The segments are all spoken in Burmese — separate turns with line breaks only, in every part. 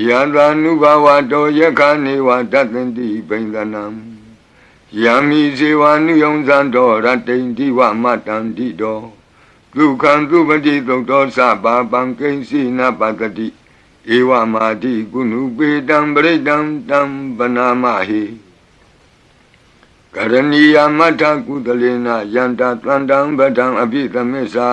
ယံသာနုဘဝတောယက္ခနေဝတတ္တန္တိဘိန္ဒနံယံမိဇေဝနုယုံဇံတော်ရတ္တိန္တိဝမတ္တန္တိတော်ဒုက္ခံသူပတိသုတ်တော်သဗ္ဗပံကိဉ္စီနပတ္တိဧဝမာတိကုဏုပေတံပရိတံတံပနာမဟိကရဏီယမတ္ထကုသလေနယန္တာတန္တံပဒံအပိသမစ္ဆာ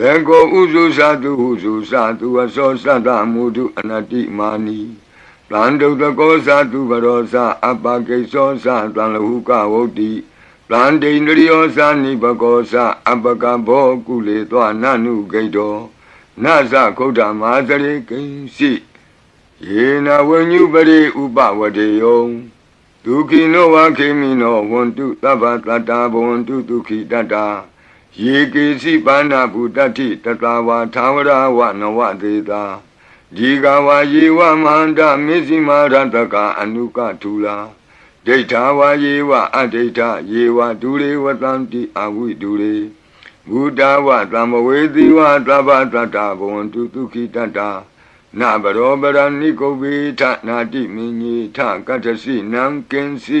လေကိုဥစုသတုဟုစုသတုအစောသတ္တမုဒုအနတ္တိမာနီတန္တုတကောသတုဘရောသအပကိသောသတံလဟုကဝုတ်တိတန္တိန္ဒရိယောသနိဘကောသအပကဘောကုလေသောနနုဂိတောနသခုဒ္ဓမာသရေကိဉ္စီယေနဝဉ္ညုပရိဥပဝတေယောဒုခိနောဝခေမိနောဝန္တုသဗ္ဗတတ္တာဘဝန္တုဒုခိတတ္တာ ယေကေစီပါဏဗုတ္တိတတဝါသာဝရဝနဝသေတာဒီကဝါယေဝမန္တမေဇိမာရတကအနုကထူလာဒိဋ္ဌာဝါယေဝအဒိဋ္ဌယေဝဒုရေဝတံတိအဝိဒုရေဘုဒ္ဓဝသံမဝေတိဝသဗ္ဗတတ္တာဘဝန္တုဒုခိတတ္တာနဘရောပရဏိကုဗေထနာတိမင်းကြီးထကတ္တစီနံကင်စီ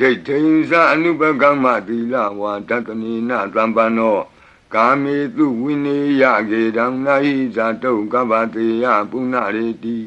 ဒိဋ္ဌိဉ္စအနုပကမ္မသီလဝါတတနိနသံပန္နောကာမေတုဝိနေယကေတံနာဟိဇာတုကဗ္ဗတေယပုဏ္ဏရေတိ